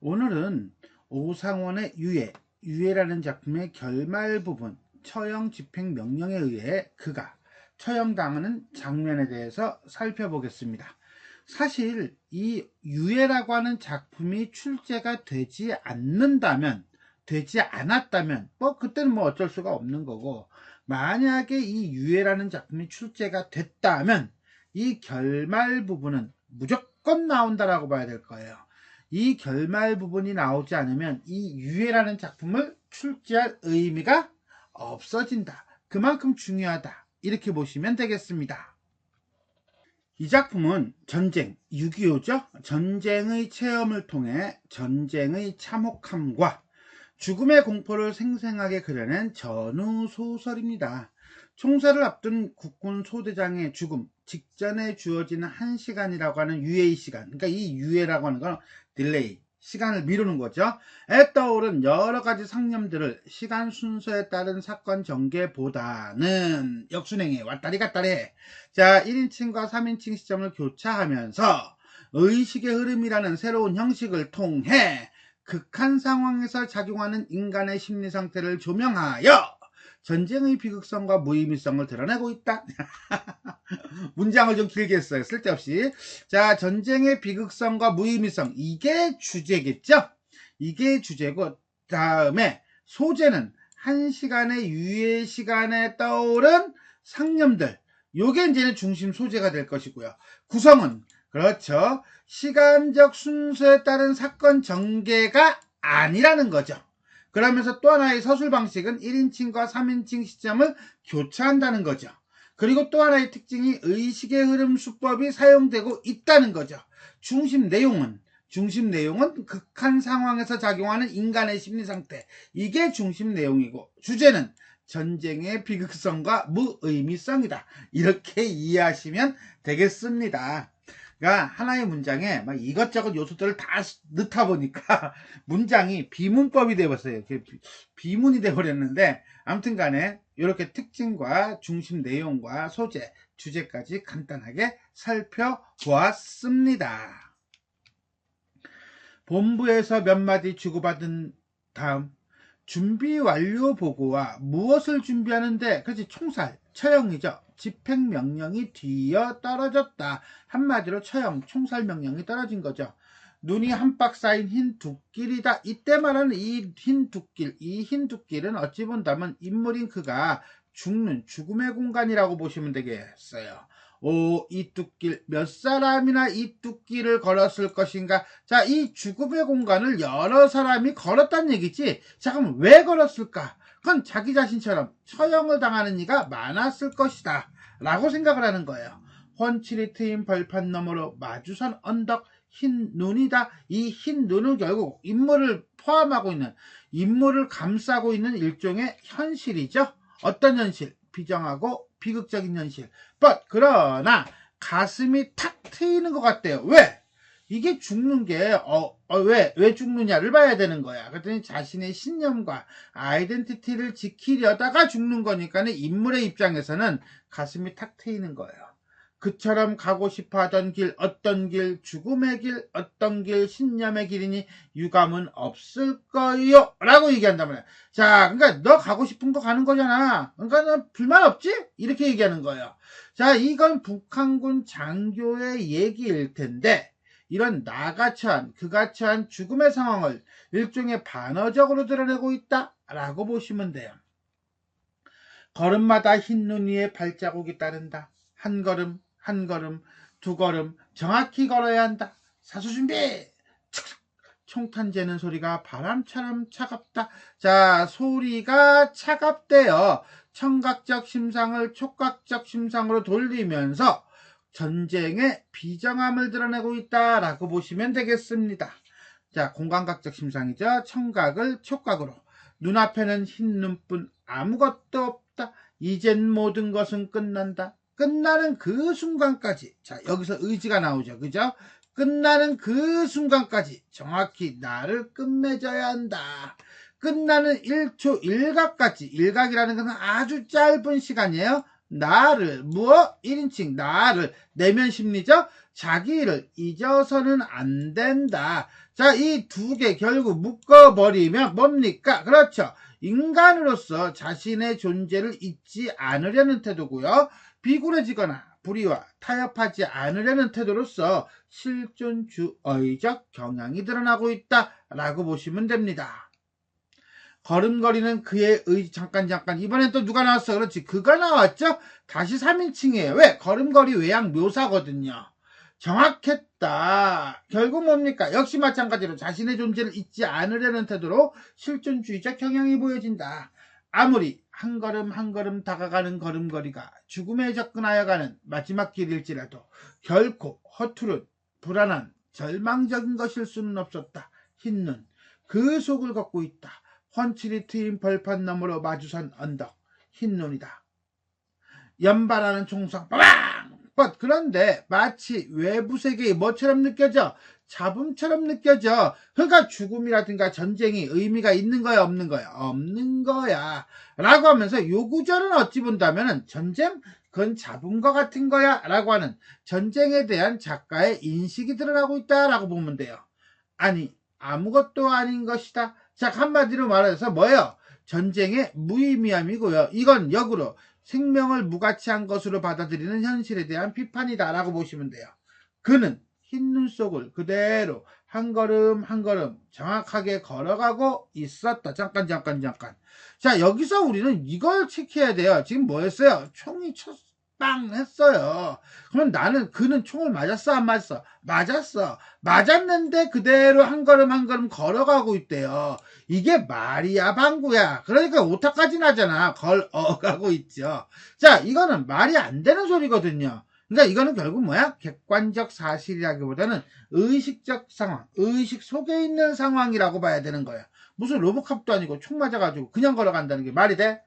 오늘은 오상원의 유해, 유해라는 작품의 결말 부분, 처형 집행 명령에 의해 그가 처형당하는 장면에 대해서 살펴보겠습니다. 사실 이 유해라고 하는 작품이 출제가 되지 않는다면, 되지 않았다면, 뭐 그때는 뭐 어쩔 수가 없는 거고, 만약에 이 유해라는 작품이 출제가 됐다면, 이 결말 부분은 무조건 나온다라고 봐야 될 거예요. 이 결말 부분이 나오지 않으면 이 유해라는 작품을 출제할 의미가 없어진다. 그만큼 중요하다. 이렇게 보시면 되겠습니다. 이 작품은 전쟁, 6.25죠? 전쟁의 체험을 통해 전쟁의 참혹함과 죽음의 공포를 생생하게 그려낸 전후 소설입니다. 총사를 앞둔 국군 소대장의 죽음 직전에 주어지는 한 시간이라고 하는 유예의 시간. 그러니까 이 유예라고 하는 건 딜레이. 시간을 미루는 거죠. 에 떠오른 여러 가지 상념들을 시간 순서에 따른 사건 전개보다는 역순행에 왔다리 갔다리 해. 자, 1인칭과 3인칭 시점을 교차하면서 의식의 흐름이라는 새로운 형식을 통해 극한 상황에서 작용하는 인간의 심리 상태를 조명하여 전쟁의 비극성과 무의미성을 드러내고 있다. 문장을 좀 길게 했어요. 쓸데없이. 자, 전쟁의 비극성과 무의미성. 이게 주제겠죠? 이게 주제고, 다음에 소재는 한 시간의 유예 시간에 떠오른 상념들. 요게 이제는 중심 소재가 될 것이고요. 구성은, 그렇죠. 시간적 순서에 따른 사건 전개가 아니라는 거죠. 그러면서 또 하나의 서술 방식은 1인칭과 3인칭 시점을 교차한다는 거죠. 그리고 또 하나의 특징이 의식의 흐름 수법이 사용되고 있다는 거죠. 중심 내용은 중심 내용은 극한 상황에서 작용하는 인간의 심리 상태. 이게 중심 내용이고 주제는 전쟁의 비극성과 무의미성이다. 이렇게 이해하시면 되겠습니다. 그러니까 하나의 문장에 막 이것저것 요소들을 다 넣다 보니까 문장이 비문법이 되어버렸어요. 비문이 되어버렸는데 아무튼 간에 이렇게 특징과 중심 내용과 소재, 주제까지 간단하게 살펴보았습니다. 본부에서 몇 마디 주고받은 다음 준비 완료 보고와 무엇을 준비하는데 그렇지 총살 처형이죠. 집행명령이 뒤어 떨어졌다. 한마디로 처형, 총살명령이 떨어진 거죠. 눈이 한박 쌓인 흰 두길이다. 이때 말하는 이 흰 두길, 이 흰 두길은 어찌 본다면 인물인 그가 죽는 죽음의 공간이라고 보시면 되겠어요. 오, 이 뚝길, 몇 사람이나 이 뚝길을 걸었을 것인가? 자, 이 죽음의 공간을 여러 사람이 걸었다는 얘기지. 자, 그럼 왜 걸었을까? 그건 자기 자신처럼 처형을 당하는 이가 많았을 것이다. 라고 생각을 하는 거예요. 훤칠이 트인 벌판 너머로 마주선 언덕 흰 눈이다. 이 흰 눈은 결국 인물을 포함하고 있는 인물을 감싸고 있는 일종의 현실이죠. 어떤 현실? 비정하고 비극적인 현실. but 그러나 가슴이 탁 트이는 것 같대요. 왜? 이게 죽는 게, 어, 어, 왜, 왜 죽느냐를 봐야 되는 거야. 그랬더니 자신의 신념과 아이덴티티를 지키려다가 죽는 거니까 인물의 입장에서는 가슴이 탁 트이는 거예요. 그처럼 가고 싶어 하던 길, 어떤 길, 죽음의 길, 어떤 길, 신념의 길이니 유감은 없을 거요. 라고 얘기한단 말이야. 자, 그러니까 너 가고 싶은 거 가는 거잖아. 그러니까 너 불만 없지? 이렇게 얘기하는 거예요. 자, 이건 북한군 장교의 얘기일 텐데, 이런 나가 처한, 그가 처한 죽음의 상황을 일종의 반어적으로 드러내고 있다 라고 보시면 돼요. 걸음마다 흰 눈 위에 발자국이 따른다. 한 걸음, 한 걸음, 두 걸음 정확히 걸어야 한다. 사수 준비! 총탄 재는 소리가 바람처럼 차갑다. 자, 소리가 차갑대요. 청각적 심상을 촉각적 심상으로 돌리면서 전쟁의 비정함을 드러내고 있다라고 보시면 되겠습니다. 자, 공간각적 심상이죠. 청각을 촉각으로. 눈앞에는 흰 눈뿐 아무것도 없다. 이젠 모든 것은 끝난다. 끝나는 그 순간까지. 자, 여기서 의지가 나오죠. 그죠? 끝나는 그 순간까지 정확히 나를 끝맺어야 한다. 끝나는 1초 1각까지. 1각이라는 것은 아주 짧은 시간이에요. 나를 무엇 1인칭 나를 내면 심리죠 자기를 잊어서는 안 된다 자, 이 두 개 결국 묶어버리면 뭡니까? 그렇죠. 인간으로서 자신의 존재를 잊지 않으려는 태도고요. 비굴해지거나 불의와 타협하지 않으려는 태도로서 실존주의적 경향이 드러나고 있다라고 보시면 됩니다. 걸음걸이는 그의 의 잠깐 잠깐. 이번엔 또 누가 나왔어? 그렇지. 그가 나왔죠? 다시 3인칭이에요. 왜? 걸음걸이 외양 묘사거든요. 정확했다. 결국 뭡니까? 역시 마찬가지로 자신의 존재를 잊지 않으려는 태도로 실존주의적 경향이 보여진다. 아무리 한 걸음 한 걸음 다가가는 걸음걸이가 죽음에 접근하여 가는 마지막 길일지라도 결코 허투른 불안한 절망적인 것일 수는 없었다 흰 눈 그 속을 걷고 있다 훤칠이 트인 벌판 너머로 마주선 언덕 흰 눈이다. 연발하는 총성 빠방! 뻗 그런데 마치 외부 세계의 뭐처럼 느껴져? 잡음처럼 느껴져. 그러니까 죽음이라든가 전쟁이 의미가 있는 거야 없는 거야? 없는 거야. 라고 하면서 요 구절은 어찌 본다면 전쟁 그건 잡음과 같은 거야 라고 하는 전쟁에 대한 작가의 인식이 드러나고 있다 라고 보면 돼요. 아니 아무것도 아닌 것이다. 자, 한마디로 말해서 뭐예요? 전쟁의 무의미함이고요. 이건 역으로 생명을 무가치한 것으로 받아들이는 현실에 대한 비판이다라고 보시면 돼요. 그는 흰 눈 속을 그대로 한 걸음 한 걸음 정확하게 걸어가고 있었다. 잠깐 잠깐 잠깐. 자 여기서 우리는 이걸 체크해야 돼요. 지금 뭐였어요? 총이 쳤, 빵 했어요. 그럼 나는 그는 총을 맞았어 안 맞았어? 맞았어. 맞았는데 그대로 한 걸음 한 걸음 걸어가고 있대요. 이게 말이야 방구야. 그러니까 오타까지 나잖아. 걸어가고 있죠. 자 이거는 말이 안 되는 소리거든요. 그러니까 이거는 결국 뭐야? 객관적 사실이라기보다는 의식적 상황, 의식 속에 있는 상황이라고 봐야 되는 거야. 무슨 로보캅도 아니고 총 맞아가지고 그냥 걸어간다는 게 말이 돼?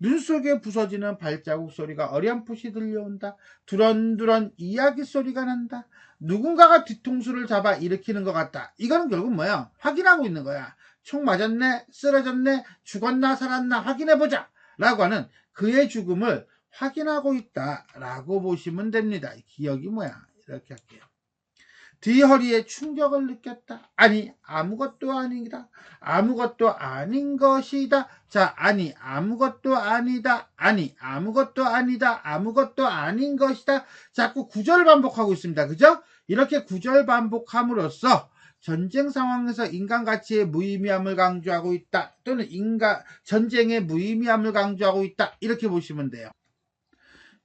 눈 속에 부서지는 발자국 소리가 어렴풋이 들려온다. 두런두런 이야기 소리가 난다. 누군가가 뒤통수를 잡아 일으키는 것 같다. 이거는 결국 뭐야? 확인하고 있는 거야. 총 맞았네? 쓰러졌네? 죽었나? 살았나? 확인해보자! 라고 하는 그의 죽음을 확인하고 있다. 라고 보시면 됩니다. 기억이 뭐야? 이렇게 할게요. 뒤허리에 충격을 느꼈다. 아니, 아무것도 아니다. 아무것도 아닌 것이다. 자, 아니, 아무것도 아니다. 아니, 아무것도 아니다. 아무것도 아닌 것이다. 자꾸 구절 반복하고 있습니다. 그죠? 이렇게 구절 반복함으로써 전쟁 상황에서 인간 가치의 무의미함을 강조하고 있다. 또는 인간, 전쟁의 무의미함을 강조하고 있다. 이렇게 보시면 돼요.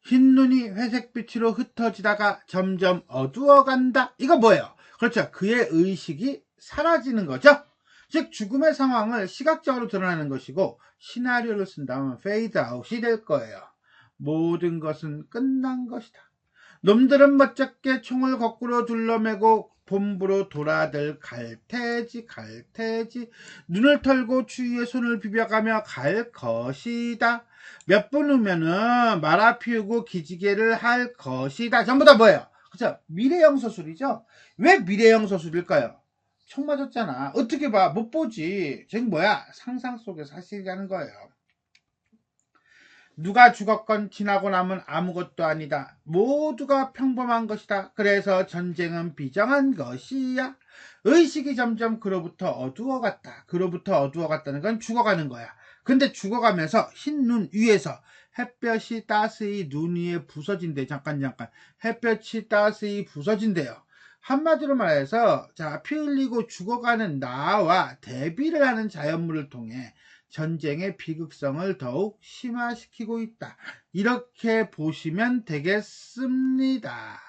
흰 눈이 회색빛으로 흩어지다가 점점 어두워간다. 이거 뭐예요? 그렇죠. 그의 의식이 사라지는 거죠. 즉 죽음의 상황을 시각적으로 드러내는 것이고 시나리오를 쓴다면 페이드 아웃이 될 거예요. 모든 것은 끝난 것이다. 놈들은 멋쩍게 총을 거꾸로 둘러매고 본부로 돌아들 갈 테지 갈 테지 눈을 털고 주위에 손을 비벼가며 갈 것이다. 몇 분 후면은 말아 피우고 기지개를 할 것이다. 전부 다 뭐예요? 그죠? 미래형 서술이죠? 왜 미래형 서술일까요? 총 맞았잖아. 어떻게 봐? 못 보지. 지금 뭐야? 상상 속의 사실이라는 거예요. 누가 죽었건 지나고 나면 아무것도 아니다. 모두가 평범한 것이다. 그래서 전쟁은 비정한 것이야. 의식이 점점 그로부터 어두워갔다. 그로부터 어두워갔다는 건 죽어가는 거야. 근데 죽어가면서 흰 눈 위에서 햇볕이 따스히 눈 위에 부서진대. 잠깐 잠깐. 햇볕이 따스히 부서진대요. 한마디로 말해서 자, 피 흘리고 죽어가는 나와 대비를 하는 자연물을 통해 전쟁의 비극성을 더욱 심화시키고 있다. 이렇게 보시면 되겠습니다.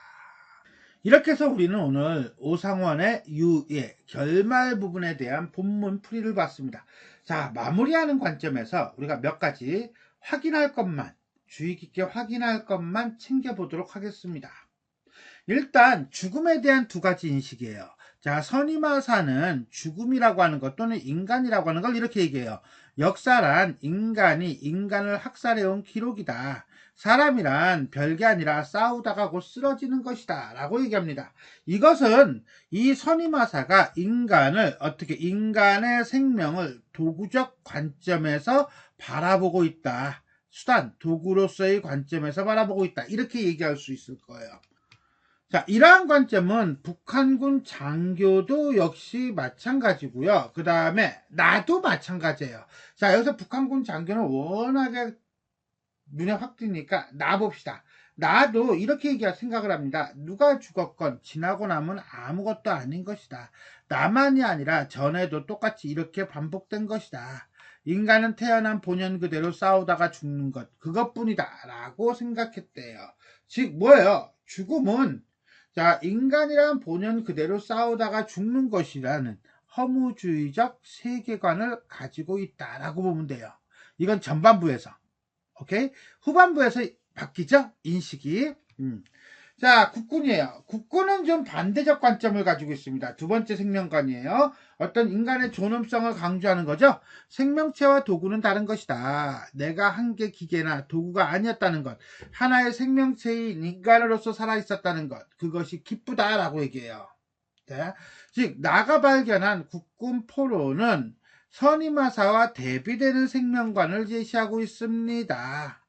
이렇게 해서 우리는 오늘 오상원의 유예, 결말 부분에 대한 본문 풀이를 봤습니다. 자, 마무리하는 관점에서 우리가 몇 가지 확인할 것만, 주의 깊게 확인할 것만 챙겨보도록 하겠습니다. 일단 죽음에 대한 두 가지 인식이에요. 자, 선임마사는 죽음이라고 하는 것 또는 인간이라고 하는 걸 이렇게 얘기해요. 역사란 인간이 인간을 학살해온 기록이다. 사람이란 별게 아니라 싸우다가 곧 쓰러지는 것이다. 라고 얘기합니다. 이것은 이 선임마사가 인간을 어떻게 인간의 생명을 도구적 관점에서 바라보고 있다. 수단, 도구로서의 관점에서 바라보고 있다. 이렇게 얘기할 수 있을 거예요. 자, 이러한 관점은 북한군 장교도 역시 마찬가지고요. 그 다음에 나도 마찬가지예요. 자, 여기서 북한군 장교는 워낙에 눈에 확 띄니까 나 봅시다. 나도 이렇게 얘기할 생각을 합니다. 누가 죽었건 지나고 나면 아무것도 아닌 것이다. 나만이 아니라 전에도 똑같이 이렇게 반복된 것이다. 인간은 태어난 본연 그대로 싸우다가 죽는 것 그것뿐이다 라고 생각했대요. 즉 뭐예요? 죽음은 자 인간이란 본연 그대로 싸우다가 죽는 것이라는 허무주의적 세계관을 가지고 있다라고 보면 돼요. 이건 전반부에서 오케이 후반부에서 바뀌죠 인식이. 음. 자, 국군이에요. 국군은 좀 반대적 관점을 가지고 있습니다. 두 번째 생명관이에요. 어떤 인간의 존엄성을 강조하는 거죠. 생명체와 도구는 다른 것이다. 내가 한 개 기계나 도구가 아니었다는 것. 하나의 생명체인 인간으로서 살아있었다는 것. 그것이 기쁘다라고 얘기해요. 네. 즉, 나가 발견한 국군 포로는 선임하사와 대비되는 생명관을 제시하고 있습니다.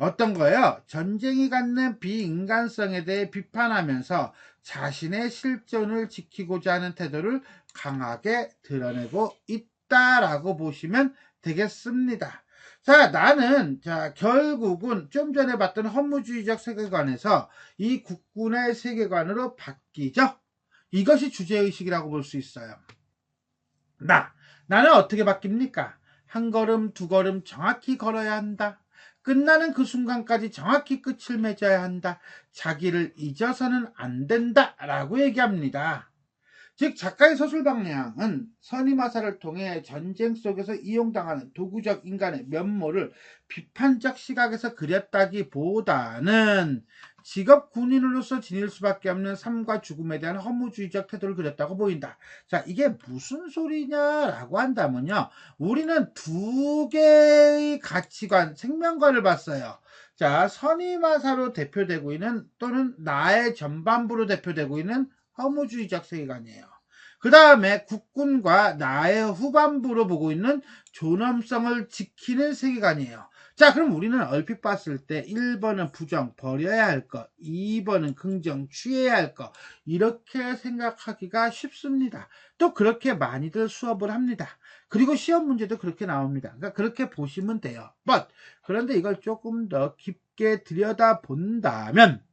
어떤 거예요? 전쟁이 갖는 비인간성에 대해 비판하면서 자신의 실존을 지키고자 하는 태도를 강하게 드러내고 있다라고 보시면 되겠습니다. 자, 나는, 자, 결국은 좀 전에 봤던 허무주의적 세계관에서 이 국군의 세계관으로 바뀌죠? 이것이 주제의식이라고 볼 수 있어요. 나, 나는 어떻게 바뀝니까? 한 걸음, 두 걸음 정확히 걸어야 한다. 끝나는 그 순간까지 정확히 끝을 맺어야 한다. 자기를 잊어서는 안 된다. 라고 얘기합니다. 즉, 작가의 서술 방향은 선임화사를 통해 전쟁 속에서 이용당하는 도구적 인간의 면모를 비판적 시각에서 그렸다기보다는 직업 군인으로서 지닐 수밖에 없는 삶과 죽음에 대한 허무주의적 태도를 그렸다고 보인다. 자, 이게 무슨 소리냐라고 한다면요. 우리는 두 개의 가치관, 생명관을 봤어요. 자, 선임화사로 대표되고 있는 또는 나의 전반부로 대표되고 있는 허무주의적 세계관이에요. 그 다음에 국군과 나의 후반부로 보고 있는 존엄성을 지키는 세계관이에요. 자, 그럼 우리는 얼핏 봤을 때 1번은 부정, 버려야 할 것, 2번은 긍정, 취해야 할 것, 이렇게 생각하기가 쉽습니다. 또 그렇게 많이들 수업을 합니다. 그리고 시험 문제도 그렇게 나옵니다. 그러니까 그렇게 보시면 돼요. But, 그런데 이걸 조금 더 깊게 들여다 본다면,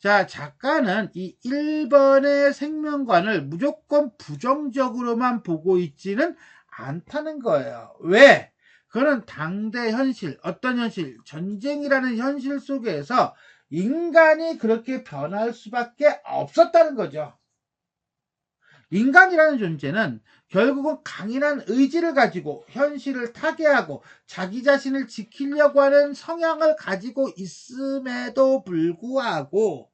자, 작가는 이 1번의 생명관을 무조건 부정적으로만 보고 있지는 않다는 거예요. 왜? 그는 당대 현실, 어떤 현실, 전쟁이라는 현실 속에서 인간이 그렇게 변할 수밖에 없었다는 거죠. 인간이라는 존재는 결국은 강인한 의지를 가지고 현실을 타개하고 자기 자신을 지키려고 하는 성향을 가지고 있음에도 불구하고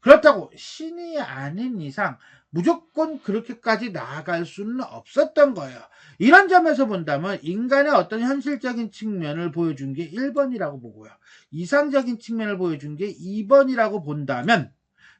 그렇다고 신이 아닌 이상 무조건 그렇게까지 나아갈 수는 없었던 거예요. 이런 점에서 본다면 인간의 어떤 현실적인 측면을 보여준 게 1번이라고 보고요. 이상적인 측면을 보여준 게 2번이라고 본다면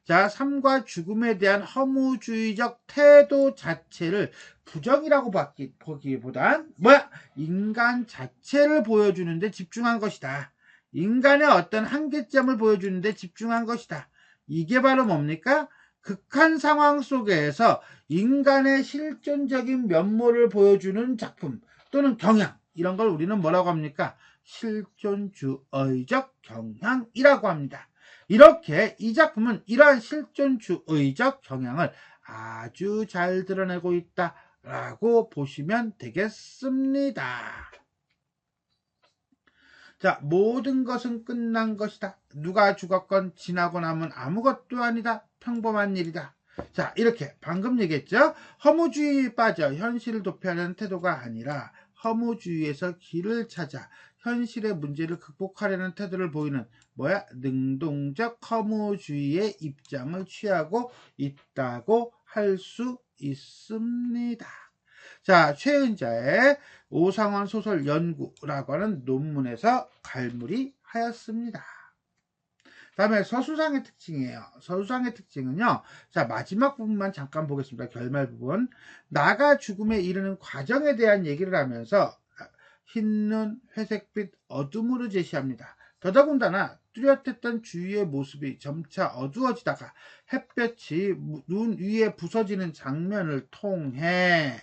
자, 삶과 죽음에 대한 허무주의적 태도 자체를 부정이라고 보기보단 뭐야? 인간 자체를 보여주는데 집중한 것이다. 인간의 어떤 한계점을 보여주는데 집중한 것이다. 이게 바로 뭡니까? 극한 상황 속에서 인간의 실존적인 면모를 보여주는 작품 또는 경향 이런 걸 우리는 뭐라고 합니까? 실존주의적 경향이라고 합니다. 이렇게 이 작품은 이러한 실존주의적 경향을 아주 잘 드러내고 있다라고 보시면 되겠습니다. 자, 모든 것은 끝난 것이다. 누가 죽었건 지나고 나면 아무것도 아니다. 평범한 일이다. 자, 이렇게 방금 얘기했죠? 허무주의에 빠져 현실을 도피하려는 태도가 아니라 허무주의에서 길을 찾아 현실의 문제를 극복하려는 태도를 보이는 뭐야? 능동적 허무주의의 입장을 취하고 있다고 할 수 있습니다. 자, 최은자의 오상원 소설 연구라고 하는 논문에서 갈무리 하였습니다. 다음에 서수상의 특징이에요. 서수상의 특징은요. 자, 마지막 부분만 잠깐 보겠습니다. 결말 부분. 나가 죽음에 이르는 과정에 대한 얘기를 하면서 흰눈, 회색빛, 어둠으로 제시합니다. 더더군다나 뚜렷했던 주위의 모습이 점차 어두워지다가 햇볕이 눈 위에 부서지는 장면을 통해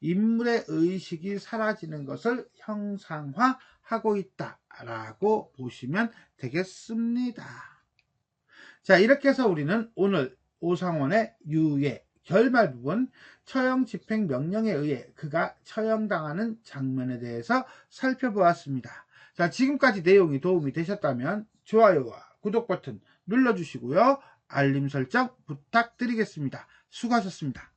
인물의 의식이 사라지는 것을 형상화하고 있다 라고 보시면 되겠습니다. 자, 이렇게 해서 우리는 오늘 오상원의 유예 결말 부분 처형 집행 명령에 의해 그가 처형당하는 장면에 대해서 살펴보았습니다. 자, 지금까지 내용이 도움이 되셨다면 좋아요와 구독 버튼 눌러주시고요. 알림 설정 부탁드리겠습니다. 수고하셨습니다.